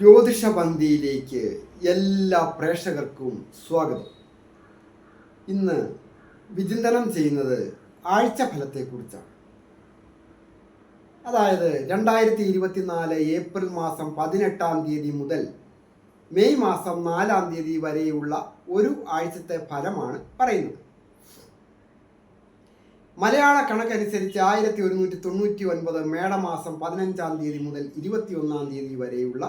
ജ്യോതിഷ പന്തിയിലേക്ക് എല്ലാ പ്രേക്ഷകർക്കും സ്വാഗതം. ഇന്ന് വിചിന്തനം ചെയ്യുന്നത് ആഴ്ച ഫലത്തെക്കുറിച്ചാണ് അതായത് രണ്ടായിരത്തി ഇരുപത്തിനാല് ഏപ്രിൽ മാസം പതിനെട്ടാം തീയതി മുതൽ മെയ് മാസം നാലാം തീയതി വരെയുള്ള ഒരു ആഴ്ചത്തെ ഫലമാണ് പറയുന്നത്. മലയാള കണക്കനുസരിച്ച് ആയിരത്തി ഒരുന്നൂറ്റി തൊണ്ണൂറ്റി ഒൻപത് മേടമാസം പതിനഞ്ചാം തീയതി മുതൽ ഇരുപത്തിയൊന്നാം തീയതി വരെയുള്ള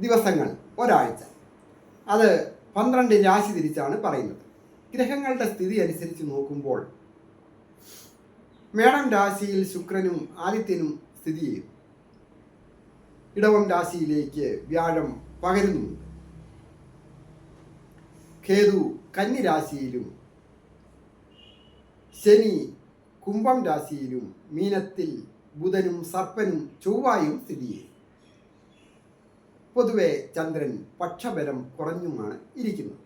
ദിവസങ്ങൾ ഒരാഴ്ച. അത് പന്ത്രണ്ട് രാശി തിരിച്ചാണ് പറയുന്നത്. ഗ്രഹങ്ങളുടെ സ്ഥിതി അനുസരിച്ച് നോക്കുമ്പോൾ മേടം രാശിയിൽ ശുക്രനും ആദിത്യനും സ്ഥിതി ചെയ്യും ഇടവം രാശിയിലേക്ക് വ്യാഴം പകരുന്നുമുണ്ട് കേതു കന്നി രാശിയിലും ശനി കുംഭം രാശിയിലും മീനത്തിൽ ബുധനും സർപ്പനും ചൊവ്വായും സ്ഥിതി ചെയ്യും പൊതുവെ ചന്ദ്രൻ പക്ഷബലം കുറഞ്ഞുമാണ് ഇരിക്കുന്നത്.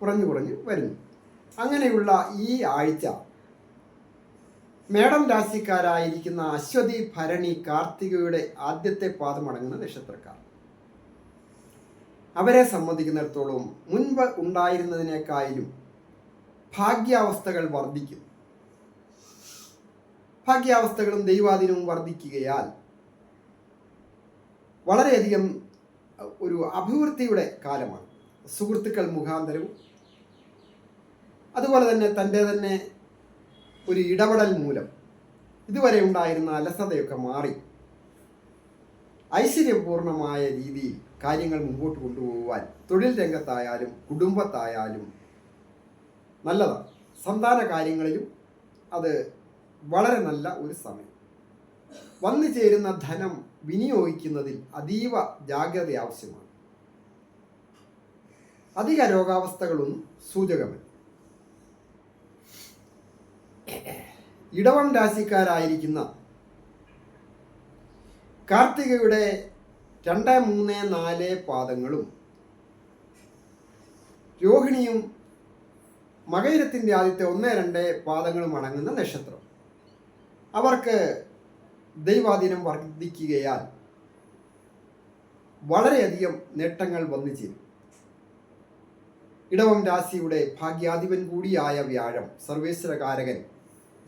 കുറഞ്ഞു കുറഞ്ഞു വരുന്നു. അങ്ങനെയുള്ള ഈ ആഴ്ച മേടം രാശിക്കാരായിരിക്കുന്ന അശ്വതി ഭരണി കാർത്തികയുടെ ആദ്യത്തെ പാദമടങ്ങുന്ന നക്ഷത്രക്കാർ. അവരെ സംബന്ധിക്കുന്നിടത്തോളം മുൻപ് ഉണ്ടായിരുന്നതിനേക്കാളും ഭാഗ്യാവസ്ഥകൾ വർദ്ധിക്കും. ഭാഗ്യാവസ്ഥകളും ദൈവാധീനവും വർദ്ധിക്കുകയാൽ വളരെയധികം ഒരു അഭിവൃദ്ധിയുടെ കാലമാണ്. സുഹൃത്തുക്കൾ മുഖാന്തരവും. അതുപോലെ തന്നെ തന്റെ തന്നെ ഒരു ഇടപെടൽ മൂലം ഇതുവരെ ഉണ്ടായിരുന്ന അലസതയൊക്കെ മാറി. ഐശ്വര്യപൂർണമായ രീതിയിൽ കാര്യങ്ങൾ മുമ്പോട്ട് കൊണ്ടുപോകുവാൻ തൊഴിൽ രംഗത്തായാലും കുടുംബത്തായാലും നല്ലതാണ്. സന്താന കാര്യങ്ങളിലും അത് വളരെ നല്ല ഒരു സമയം. വന്നു ചേരുന്ന ധനം വിനിയോഗിക്കുന്നതിൽ അതീവ ജാഗ്രത ആവശ്യമാണ്. അധിക രോഗാവസ്ഥകളൊന്നും സൂചകമല്ല. ഇടവം രാശിക്കാരായിരിക്കുന്ന കാർത്തികയുടെ രണ്ട് മൂന്ന് നാല് പാദങ്ങളും രോഹിണിയും മകയിരത്തിന്റെ ആദ്യത്തെ ഒന്ന് രണ്ട് പാദങ്ങളും അടങ്ങുന്ന നക്ഷത്രം. അവർക്ക് ദൈവാധീനം വർദ്ധിക്കുകയാൽ വളരെയധികം നേട്ടങ്ങൾ വന്നു ചേരും. ഇടവം രാശിയുടെ ഭാഗ്യാധിപൻ കൂടിയായ വ്യാഴം സർവേശ്വരകാരകൻ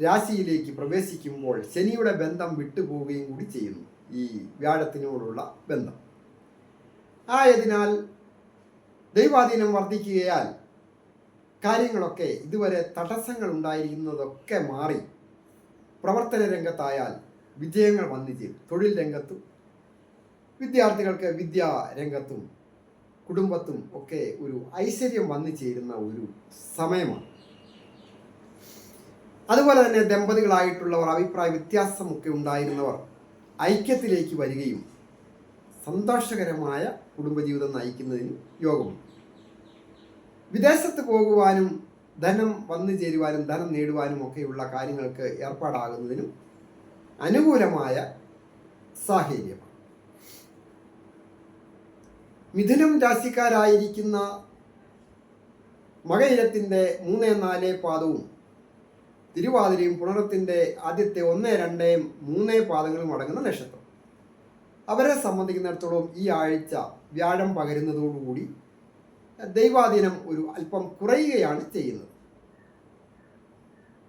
രാശിയിലേക്ക് പ്രവേശിക്കുമ്പോൾ ശനിയുടെ ബന്ധം വിട്ടുപോവുകയും കൂടി ചെയ്യുന്നു. ഈ വ്യാഴത്തിനോടുള്ള ബന്ധം. ആയതിനാൽ ദൈവാധീനം വർദ്ധിക്കുകയാൽ കാര്യങ്ങളൊക്കെ ഇതുവരെ തടസ്സങ്ങൾ ഉണ്ടായിരിക്കുന്നതൊക്കെ മാറി പ്രവർത്തന രംഗത്തായാൽ വിജയങ്ങൾ വന്നു ചേരും തൊഴിൽ രംഗത്തും വിദ്യാർത്ഥികൾക്ക് വിദ്യാ രംഗത്തും കുടുംബത്തും ഒക്കെ ഒരു ഐശ്വര്യം വന്നു ചേരുന്ന ഒരു സമയമാണ്. അതുപോലെ തന്നെ ദമ്പതികളായിട്ടുള്ളവർ അഭിപ്രായ വ്യത്യാസമൊക്കെ ഉണ്ടായിരുന്നവർ ഐക്യത്തിലേക്ക് വരികയും സന്തോഷകരമായ കുടുംബജീവിതം നയിക്കുന്നതിന് യോഗമുണ്ട്. വിദേശത്ത് പോകുവാനും ധനം വന്നു ചേരുവാനും ധനം നേടുവാനും ഒക്കെയുള്ള കാര്യങ്ങൾക്ക് ഏർപ്പാടാകുന്നതിനും അനുകൂലമായ സാഹചര്യമാണ് മിഥുനം രാശിക്കാരായിരിക്കുന്ന മകയിരത്തിന്റെ മൂന്ന് നാല് പാദവും തിരുവാതിരയും പുണറത്തിന്റെ ആദ്യത്തെ ഒന്ന് രണ്ട് മൂന്ന് പാദങ്ങളും അടങ്ങുന്ന നക്ഷത്രം. അവരെ സംബന്ധിക്കുന്നിടത്തോളം ഈ ആഴ്ച വ്യാഴം പകരുന്നതോടുകൂടി ദൈവാധീനം ഒരു അല്പം കുറയുകയാണ് ചെയ്യുന്നത്.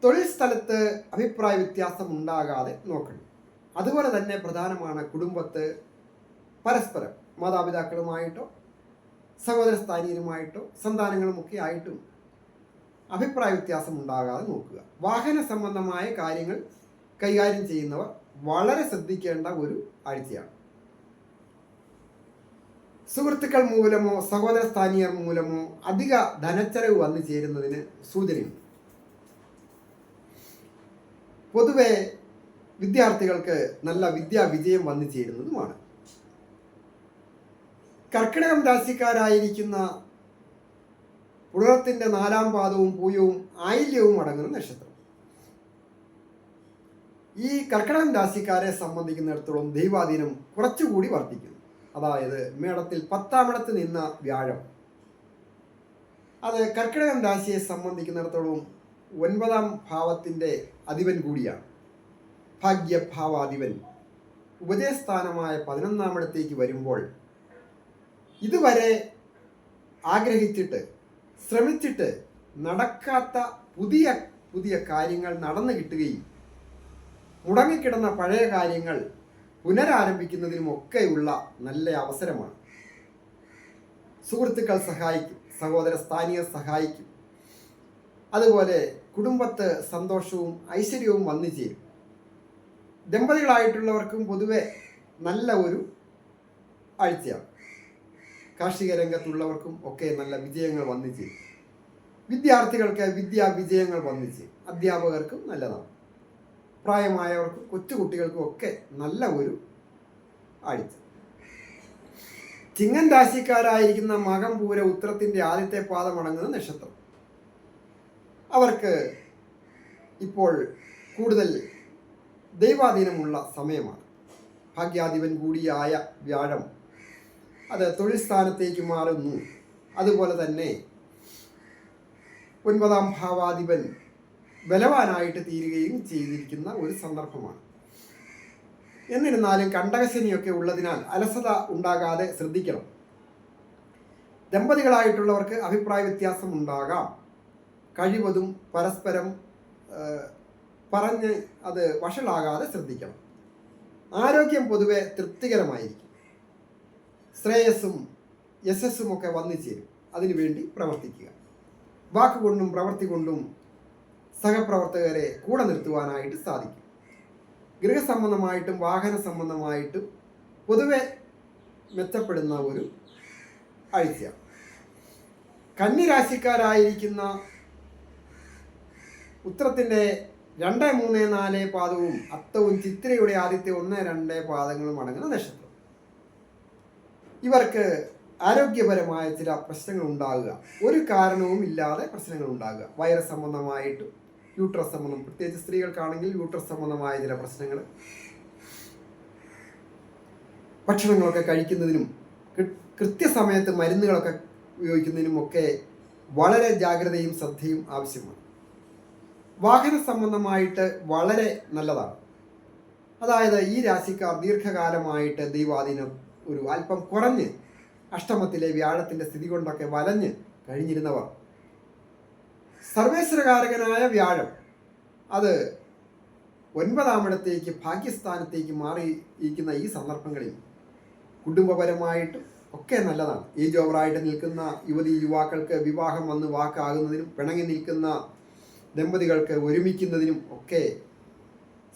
തൊഴിൽ സ്ഥലത്ത് അഭിപ്രായ വ്യത്യാസം ഉണ്ടാകാതെ നോക്കണം. അതുപോലെ തന്നെ പ്രധാനമാണ് കുടുംബത്ത് പരസ്പരം മാതാപിതാക്കളുമായിട്ടോ സഹോദര സ്ഥാനീയരുമായിട്ടോ സന്താനങ്ങളുമൊക്കെ ആയിട്ടും അഭിപ്രായ വ്യത്യാസം ഉണ്ടാകാതെ നോക്കുക. വാഹന സംബന്ധമായ കാര്യങ്ങൾ കൈകാര്യം ചെയ്യുന്നവർ വളരെ ശ്രദ്ധിക്കേണ്ട ഒരു ആഴ്ചയാണ്. സുഹൃത്തുക്കൾ മൂലമോ സഹോദര സ്ഥാനീയർ മൂലമോ അധിക ധനച്ചെലവ് വന്നു ചേരുന്നതിന് സൂചനയുണ്ട്. പൊതുവെ വിദ്യാർത്ഥികൾക്ക് നല്ല വിദ്യാവിജയം വന്നു ചേരുന്നതുമാണ്. കർക്കിടകം രാശിക്കാരായിരിക്കുന്ന പുണറത്തിന്റെ നാലാം പാദവും പൂയവും ആയില്യവും അടങ്ങുന്ന നക്ഷത്രം. ഈ കർക്കിടകം രാശിക്കാരെ സംബന്ധിക്കുന്നിടത്തോളം ദൈവാധീനം കുറച്ചുകൂടി വർദ്ധിക്കുന്നു. അതായത് മേടത്തിൽ പത്താമിടത്ത് നിന്ന വ്യാഴം. അത് കർക്കിടകം രാശിയെ സംബന്ധിക്കുന്നിടത്തോളം ഒൻപതാം ഭാവത്തിന്റെ അധിപൻ കൂടിയാണ്. ഭാഗ്യഭാവാധിപൻ. ഉപജയസ്ഥാനമായ പതിനൊന്നാമിടത്തേക്ക് വരുമ്പോൾ ഇതുവരെ ആഗ്രഹിച്ചിട്ട് ശ്രമിച്ചിട്ട് നടക്കാത്ത പുതിയ പുതിയ കാര്യങ്ങൾ നടന്നു കിട്ടുകയും മുടങ്ങിക്കിടന്ന പഴയ കാര്യങ്ങൾ പുനരാരംഭിക്കുന്നതിനുമൊക്കെയുള്ള നല്ല അവസരമാണ്. സുഹൃത്തുക്കൾ സഹായിക്കും സഹോദര സ്ഥാനീയർ സഹായിക്കും. അതുപോലെ കുടുംബത്ത് സന്തോഷവും ഐശ്വര്യവും വന്നു ചേരും. ദമ്പതികളായിട്ടുള്ളവർക്കും പൊതുവെ നല്ല ഒരു ആഴ്ചയാണ്. കാർഷിക രംഗത്തുള്ളവർക്കും ഒക്കെ നല്ല വിജയങ്ങൾ വന്നു ചേരും. വിദ്യാർത്ഥികൾക്ക് വിദ്യാ വിജയങ്ങൾ വന്നു ചേരും. അധ്യാപകർക്കും നല്ലതാണ്. പ്രായമായവർക്കും കൊച്ചുകുട്ടികൾക്കും ഒക്കെ നല്ല ഒരു ആഴ്ച. ചിങ്ങൻ രാശിക്കാരായിരിക്കുന്ന മകം പൂര ഉത്തരത്തിന്റെ ആദ്യത്തെ പാദമടങ്ങുന്ന നക്ഷത്രം. അവർക്ക് ഇപ്പോൾ കൂടുതൽ ദൈവാധീനമുള്ള സമയമാണ്. ഭാഗ്യാധിപൻ കൂടിയായ വ്യാഴം അത് തൊഴിൽ സ്ഥാനത്തേക്ക് മാറുന്നു. അതുപോലെ തന്നെ ഒൻപതാം ഭാവാധിപൻ ബലവാനായിട്ട് തീരുകയും ചെയ്തിരിക്കുന്ന ഒരു സന്ദർഭമാണ്. എന്നിരുന്നാലും കണ്ടകശനിയൊക്കെ ഉള്ളതിനാൽ അലസത ഉണ്ടാകാതെ ശ്രദ്ധിക്കണം. ദമ്പതികളായിട്ടുള്ളവർക്ക് അഭിപ്രായ വ്യത്യാസം ഉണ്ടാകാം. കഴിവതും പരസ്പരം പറഞ്ഞ് അത് വഷളാകാതെ ശ്രദ്ധിക്കണം. ആരോഗ്യം പൊതുവെ തൃപ്തികരമായിരിക്കും. ശ്രേയസ്സും യശസ്സും ഒക്കെ വന്നു ചേരും അതിനുവേണ്ടി പ്രവർത്തിക്കുക വാക്കുകൊണ്ടും പ്രവൃത്തി കൊണ്ടും സഹപ്രവർത്തകരെ കൂടെ നിർത്തുവാനായിട്ട് സാധിക്കും. ഗൃഹസംബന്ധമായിട്ടും വാഹന സംബന്ധമായിട്ടും പൊതുവെ മെച്ചപ്പെടുന്ന ഒരു ആഴ്ചയാണ്. കന്നിരാശിക്കാരായിരിക്കുന്ന ഉത്രത്തിന്റെ രണ്ട് മൂന്ന് നാല് പാദവും അത്തവും ചിത്രയുടെ ആദ്യത്തെ ഒന്ന് രണ്ട് പാദങ്ങളും അടങ്ങുന്ന നക്ഷത്രം. ഇവർക്ക് ആരോഗ്യപരമായ ചില പ്രശ്നങ്ങൾ ഉണ്ടാകുക. ഒരു കാരണവും ഇല്ലാതെ പ്രശ്നങ്ങൾ ഉണ്ടാകുക. വൈറസ് സംബന്ധമായിട്ടും യൂട്രസ് സംബന്ധം പ്രത്യേകിച്ച് സ്ത്രീകൾക്കാണെങ്കിൽ യൂട്രസ് സംബന്ധമായ ചില പ്രശ്നങ്ങൾ. ഭക്ഷണങ്ങളൊക്കെ കഴിക്കുന്നതിനും കൃത്യസമയത്ത് മരുന്നുകളൊക്കെ ഉപയോഗിക്കുന്നതിനും ഒക്കെ വളരെ ജാഗ്രതയും ശ്രദ്ധയും ആവശ്യമാണ്. വാഹന സംബന്ധമായിട്ട് വളരെ നല്ലതാണ്. അതായത് ഈ രാശിക്കാർ ദീർഘകാലമായിട്ട് ദൈവാധീനം ഒരു അല്പം കുറഞ്ഞ് അഷ്ടമത്തിലെ വ്യാഴത്തിന്റെ സ്ഥിതി കൊണ്ടൊക്കെ വലഞ്ഞ് കഴിഞ്ഞിരുന്നവർ. സർവേശ്വരകാരകനായ വ്യാഴം അത് ഒൻപതാമിടത്തേക്ക് ഭാഗ്യസ്ഥാനത്തേക്ക് മാറിയിരിക്കുന്ന ഈ സന്ദർഭങ്ങളിൽ കുടുംബപരമായിട്ടും ഒക്കെ നല്ലതാണ്. ഏജ് ഓവറായിട്ട് നിൽക്കുന്ന യുവതി യുവാക്കൾക്ക് വിവാഹം വന്ന് വാക്കാകുന്നതിനും പിണങ്ങി നിൽക്കുന്ന ദമ്പതികൾക്ക് ഒരുമിക്കുന്നതിനും ഒക്കെ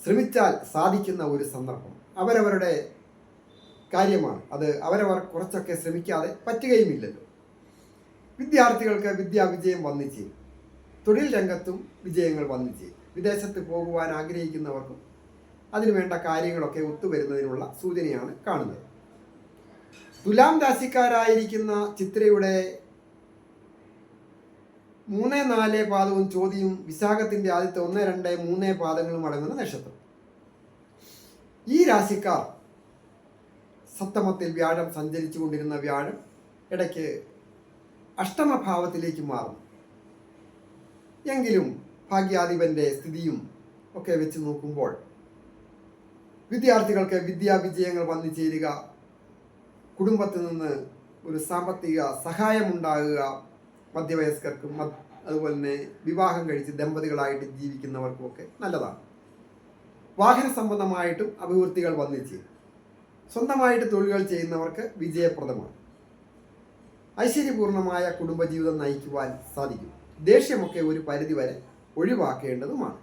ശ്രമിച്ചാൽ സാധിക്കുന്ന ഒരു സന്ദർഭം. അവരവരുടെ കാര്യമാണ്. അത് അവരവർ കുറച്ചൊക്കെ ശ്രമിക്കാതെ പറ്റുകയുമില്ലല്ലോ. വിദ്യാർത്ഥികൾക്ക് വിദ്യാവിജയം വന്നു ചെയ്യും തൊഴിൽ രംഗത്തും വിജയങ്ങൾ വന്നു ചെയ്യും വിദേശത്ത് പോകുവാൻ ആഗ്രഹിക്കുന്നവർക്കും അതിനുവേണ്ട കാര്യങ്ങളൊക്കെ ഒത്തുവരുന്നതിനുള്ള സൂചനയാണ് കാണുന്നത്. തുലാം രാശിക്കാരായിരിക്കുന്ന ചിത്രയുടെ മൂന്ന് നാല് പാദവും ചോദ്യവും വിശാഖത്തിന്റെ ആദ്യത്തെ ഒന്ന് രണ്ട് മൂന്ന് പാദങ്ങളും അടങ്ങുന്ന നക്ഷത്രം. ഈ രാശിക്കാർ സപ്തമത്തിൽ വ്യാഴം സഞ്ചരിച്ചു കൊണ്ടിരുന്ന വ്യാഴം ഇടയ്ക്ക് അഷ്ടമഭാവത്തിലേക്ക് മാറും. എങ്കിലും ഭാഗ്യാധിപന്റെ സ്ഥിതിയും ഒക്കെ വെച്ച് നോക്കുമ്പോൾ വിദ്യാർത്ഥികൾക്ക് വിദ്യാവിജയങ്ങൾ വന്നു ചേരുക. കുടുംബത്തിൽ നിന്ന് ഒരു സാമ്പത്തിക സഹായമുണ്ടാകുക മധ്യവയസ്കർക്കും അതുപോലെ തന്നെ വിവാഹം കഴിച്ച് ദമ്പതികളായിട്ട് ജീവിക്കുന്നവർക്കും ഒക്കെ നല്ലതാണ്. വാഹന സംബന്ധമായിട്ടും അഭിവൃദ്ധികൾ വന്നിച്ച് സ്വന്തമായിട്ട് തൊഴിലുകൾ ചെയ്യുന്നവർക്ക് വിജയപ്രദമാണ്. ഐശ്വര്യപൂർണമായ കുടുംബജീവിതം നയിക്കുവാൻ സാധിക്കും. ദേഷ്യമൊക്കെ ഒരു പരിധിവരെ ഒഴിവാക്കേണ്ടതുമാണ്.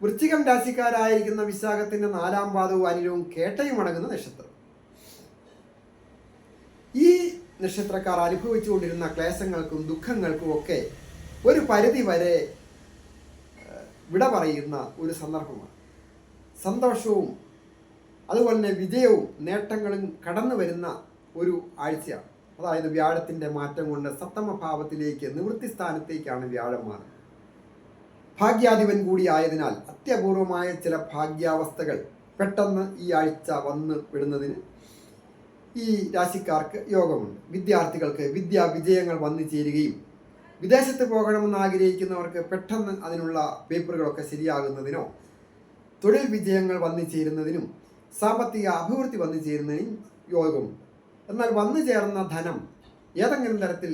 വൃശ്ചികം രാശിക്കാരായിരിക്കുന്ന വിശാഖത്തിന്റെ നാലാം പാദവും അനിലവും കേട്ടയും അടങ്ങുന്ന നക്ഷത്രം ഈ നക്ഷത്രക്കാർ അനുഭവിച്ചുകൊണ്ടിരുന്ന ക്ലേശങ്ങൾക്കും ദുഃഖങ്ങൾക്കും ഒക്കെ ഒരു പരിധി വരെ വിട പറയുന്ന ഒരു സന്ദർഭമാണ്. സന്തോഷവും അതുപോലെ തന്നെ വിജയവും നേട്ടങ്ങളും കടന്നു വരുന്ന ഒരു ആഴ്ചയാണ്. അതായത് വ്യാഴത്തിന്റെ മാറ്റം കൊണ്ട് സപ്തമഭാവത്തിലേക്ക് നിവൃത്തി സ്ഥാനത്തേക്കാണ് വ്യാഴം മാറുന്നത്. ഭാഗ്യാധിപൻ കൂടി ആയതിനാൽ അത്യപൂർവമായ ചില ഭാഗ്യാവസ്ഥകൾ പെട്ടെന്ന് ഈ ആഴ്ച വന്ന് വിടുന്നതിന് ഈ രാശിക്കാർക്ക് യോഗമുണ്ട്. വിദ്യാർത്ഥികൾക്ക് വിദ്യാ വിജയങ്ങൾ വന്നു ചേരുകയും വിദേശത്ത് പോകണമെന്ന് ആഗ്രഹിക്കുന്നവർക്ക് പെട്ടെന്ന് അതിനുള്ള പേപ്പറുകളൊക്കെ ശരിയാകുന്നതിനോ തൊഴിൽ വിജയങ്ങൾ വന്നു ചേരുന്നതിനും സാമ്പത്തിക അഭിവൃദ്ധി വന്നു ചേരുന്നതിനും യോഗമുണ്ട്. എന്നാൽ വന്നു ചേർന്ന ധനം ഏതെങ്കിലും തരത്തിൽ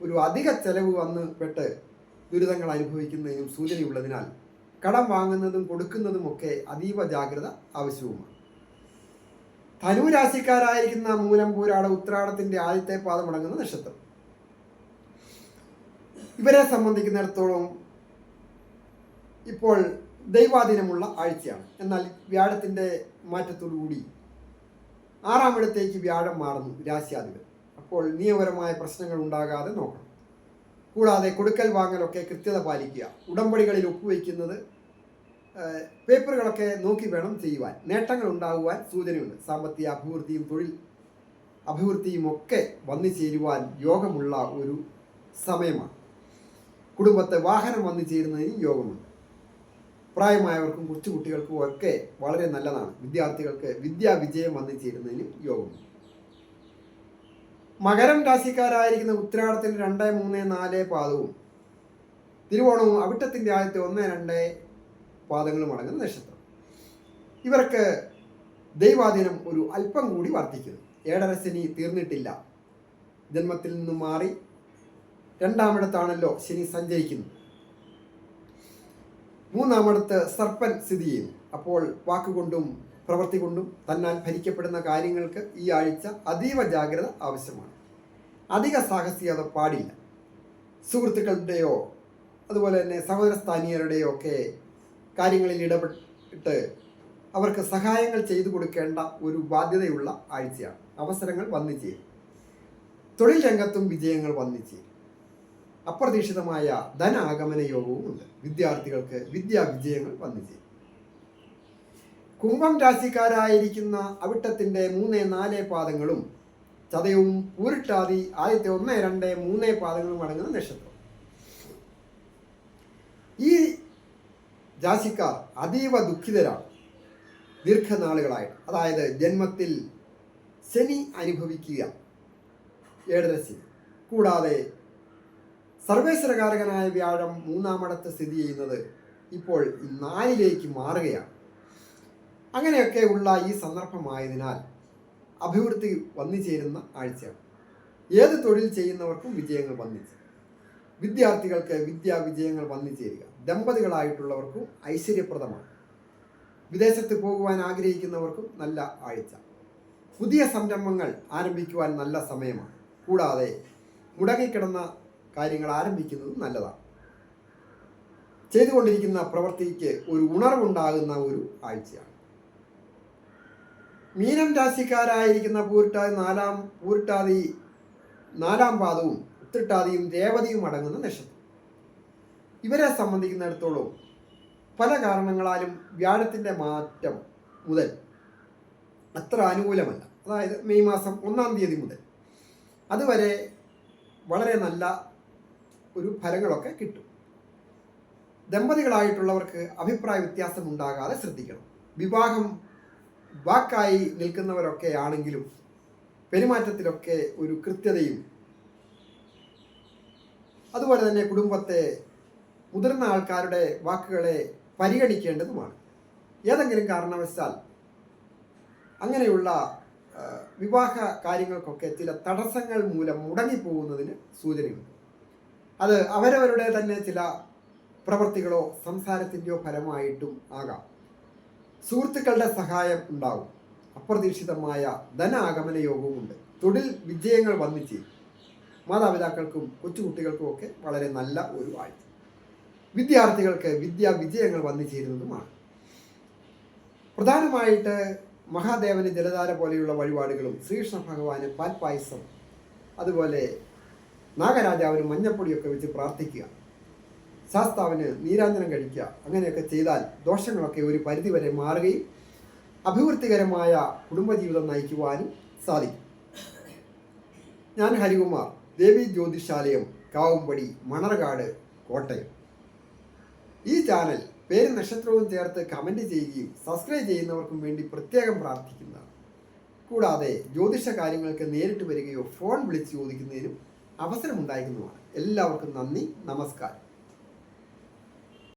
ഒരു അധിക ചെലവ് വന്ന് പെട്ട് ദുരിതങ്ങൾ അനുഭവിക്കുന്നതിനും സൂചനയുള്ളതിനാൽ കടം വാങ്ങുന്നതും കൊടുക്കുന്നതും ഒക്കെ അതീവ ജാഗ്രത ആവശ്യവുമാണ്. ധനുരാശിക്കാരായിരിക്കുന്ന മൂലം പൂരാട ഉത്രാടത്തിന്റെ ആദ്യത്തെ പാദമടങ്ങുന്ന നക്ഷത്രം. ഇവരെ സംബന്ധിക്കുന്നിടത്തോളം ഇപ്പോൾ ദൈവാധീനമുള്ള ആഴ്ചയാണ്. എന്നാൽ വ്യാഴത്തിന്റെ മാറ്റത്തോടുകൂടി ആറാം ഇടത്തേക്ക് വ്യാഴം മാറുന്നു രാശ്യാധിപൻ. അപ്പോൾ നിയമപരമായ പ്രശ്നങ്ങൾ ഉണ്ടാകാതെ നോക്കണം. കൂടാതെ കൊടുക്കൽ വാങ്ങലൊക്കെ കൃത്യത പാലിക്കുക. ഉടമ്പടികളിൽ ഒപ്പുവെക്കുന്നത് ഏഹ്, പേപ്പറുകളൊക്കെ നോക്കി വേണം ചെയ്യുവാൻ. നേട്ടങ്ങൾ ഉണ്ടാകുവാൻ സൂചനയുണ്ട്. സാമ്പത്തിക അഭിവൃദ്ധിയും തൊഴിൽ അഭിവൃദ്ധിയും ഒക്കെ വന്നു ചേരുവാൻ യോഗമുള്ള ഒരു സമയമാണ്. കുടുംബത്തെ വാഹനം വന്നു ചേരുന്നതിന് യോഗമുണ്ട്. പ്രായമായവർക്കും കൊച്ചുകുട്ടികൾക്കും ഒക്കെ വളരെ നല്ലതാണ്. വിദ്യാർത്ഥികൾക്ക് വിദ്യാവിജയം വന്നു ചേരുന്നതിനും യോഗമുണ്ട്. മകരം രാശിക്കാരായിരിക്കുന്ന ഉത്തരാടത്തിന് രണ്ട് മൂന്ന് നാല് പാദവും. തിരുവോണവും അവിട്ടത്തിന്റെ ആദ്യത്തെ ഒന്ന് രണ്ട് പാദങ്ങളും അടങ്ങുന്ന നക്ഷത്രം. ഇവർക്ക് ദൈവാധീനം ഒരു അല്പം കൂടി വർദ്ധിക്കുന്നു. ഏഴരശനി തീർന്നിട്ടില്ല. ജന്മത്തിൽ നിന്നും മാറി രണ്ടാമിടത്താണല്ലോ ശനി സഞ്ചരിക്കുന്നത്. മൂന്നാമിടത്ത് സർപ്പൻ സ്ഥിതി ചെയ്യുന്നു. അപ്പോൾ വാക്കുകൊണ്ടും പ്രവൃത്തി കൊണ്ടും തന്നാൽ ഭരിക്കപ്പെടുന്ന കാര്യങ്ങൾക്ക് ഈ ആഴ്ച അതീവ ജാഗ്രത ആവശ്യമാണ്. അധിക സാഹസികത പാടില്ല. സുഹൃത്തുക്കളുടെയോ അതുപോലെ തന്നെ സഹോദരസ്ഥാനീയരുടെയോ ഒക്കെ കാര്യങ്ങളിൽ ഇടപെട്ട് അവർക്ക് സഹായങ്ങൾ ചെയ്തു കൊടുക്കേണ്ട ഒരു ബാധ്യതയുള്ള ആഴ്ചയാണ്. അവസരങ്ങൾ വന്നു ചേരും തൊഴിൽ രംഗത്തും വിജയങ്ങൾ വന്നു ചേരും അപ്രതീക്ഷിതമായ ധനാഗമന യോഗവും ഉണ്ട്. വിദ്യാർത്ഥികൾക്ക് വിദ്യാ വിജയങ്ങൾ വന്നു ചേരും കുംഭം രാശിക്കാരായിരിക്കുന്ന അവിട്ടത്തിന്റെ മൂന്ന് നാല് പാദങ്ങളും ചതയവും പൂരിട്ടാതി ആദ്യത്തെ ഒന്ന് രണ്ട് മൂന്ന് പാദങ്ങളും അടങ്ങുന്ന നക്ഷത്രം ഈ രാശിക്കാർ അതീവ ദുഃഖിതരാണ്. ദീർഘനാളുകളായി അതായത് ജന്മത്തിൽ ശനി അനുഭവിക്കുക. ഏഴരശി കൂടാതെ സർവേശ്വരകാരകനായ വ്യാഴം മൂന്നാമടത്ത് സ്ഥിതി ചെയ്യുന്നത് ഇപ്പോൾ നാലിലേക്ക് മാറുകയാണ്. അങ്ങനെയൊക്കെ ഉള്ള ഈ സന്ദർഭമായതിനാൽ അഭിവൃദ്ധി വന്നു ചേരുന്ന ആഴ്ചയാണ്. ഏത് തൊഴിൽ ചെയ്യുന്നവർക്കും വിജയങ്ങൾ വന്നു ചേരും. വിദ്യാർത്ഥികൾക്ക് വിദ്യാ വിജയങ്ങൾ വന്നു ചേരുക. ദമ്പതികളായിട്ടുള്ളവർക്കും ഐശ്വര്യപ്രദമാണ്. വിദേശത്ത് പോകുവാൻ ആഗ്രഹിക്കുന്നവർക്കും നല്ല ആഴ്ച. പുതിയ സംരംഭങ്ങൾ ആരംഭിക്കുവാൻ നല്ല സമയമാണ്. കൂടാതെ മുടങ്ങിക്കിടന്ന കാര്യങ്ങൾ ആരംഭിക്കുന്നതും നല്ലതാണ്. ചെയ്തുകൊണ്ടിരിക്കുന്ന പ്രവൃത്തിക്ക് ഒരു ഉണർവുണ്ടാകുന്ന ഒരു ആഴ്ചയാണ്. മീനം രാശിക്കാരായിരിക്കുന്ന പൂരിട്ടാതി നാലാം പൂരിട്ടാതി നാലാം പാദവും ഉത്തിട്ടാതിയും രേവതിയും അടങ്ങുന്ന നക്ഷത്രം. ഇവരെ സംബന്ധിക്കുന്നിടത്തോളം പല കാരണങ്ങളാലും വ്യാഴത്തിന്റെ മാറ്റം മുതൽ അത്ര അനുകൂലമല്ല. അതായത് മെയ് മാസം ഒന്നാം തീയതി മുതൽ അതുവരെ വളരെ നല്ല ഒരു ഫലങ്ങളൊക്കെ കിട്ടും. ദമ്പതികളായിട്ടുള്ളവർക്ക് അഭിപ്രായ വ്യത്യാസം ഉണ്ടാകാതെ ശ്രദ്ധിക്കണം. വിവാഹം വാക്കായി നിൽക്കുന്നവരൊക്കെ ആണെങ്കിലും പെരുമാറ്റത്തിലൊക്കെ ഒരു കൃത്യതയും അതുപോലെ തന്നെ കുടുംബത്തെ മുതിർന്ന ആൾക്കാരുടെ വാക്കുകളെ പരിഗണിക്കേണ്ടതുമാണ്. ഏതെങ്കിലും കാരണവശാൽ അങ്ങനെയുള്ള വിവാഹ കാര്യങ്ങൾക്കൊക്കെ ചില തടസ്സങ്ങൾ മൂലം മുടങ്ങിപ്പോകുന്നതിന് സൂചനയുണ്ട്. അത് അവരവരുടെ തന്നെ ചില പ്രവൃത്തികളോ സംസാരത്തിന്റെയോ ഫലമായിട്ടും ആകാം. സുഹൃത്തുക്കളുടെ സഹായം ഉണ്ടാവും. അപ്രതീക്ഷിതമായ ധനാഗമന യോഗവുമുണ്ട്. തൊഴിൽ വിജയങ്ങൾ വന്നു ചെയ്യും മാതാപിതാക്കൾക്കും കൊച്ചുകുട്ടികൾക്കും ഒക്കെ വളരെ നല്ല ഒരു ആഴ്ച വിദ്യാർത്ഥികൾക്ക് വിദ്യാ വിജയങ്ങൾ വന്നു ചേരുന്നതുമാണ്. പ്രധാനമായിട്ട് മഹാദേവന് ജലധാര പോലെയുള്ള വഴിപാടുകളും ശ്രീകൃഷ്ണ ഭഗവാന് പാൽപായസം അതുപോലെ നാഗരാജാവിന് മഞ്ഞപ്പൊടിയൊക്കെ വെച്ച് പ്രാർത്ഥിക്കുക ശാസ്താവിന് നീരാഞ്ജനം കഴിക്കുക അങ്ങനെയൊക്കെ ചെയ്താൽ ദോഷങ്ങളൊക്കെ ഒരു പരിധിവരെ മാറുകയും അഭിവൃദ്ധികരമായ കുടുംബജീവിതം നയിക്കുവാനും സാധിക്കും. ഞാൻ ഹരികുമാർ ദേവി ജ്യോതിശാലയം കാവുംപടി മണർകാട് കോട്ടയം. ഈ ചാനൽ പേര് നക്ഷത്രവും ചേർത്ത് കമന്റ് ചെയ്യുകയും സബ്സ്ക്രൈബ് ചെയ്യുന്നവർക്കും വേണ്ടി പ്രത്യേകം പ്രാർത്ഥിക്കുന്നതാണ്. കൂടാതെ ജ്യോതിഷ കാര്യങ്ങൾക്ക് നേരിട്ട് വരികയോ ഫോൺ വിളിച്ച് ചോദിക്കുന്നതിനും അവസരമുണ്ടായിരിക്കുന്നതുമാണ്. എല്ലാവർക്കും നന്ദി നമസ്കാരം.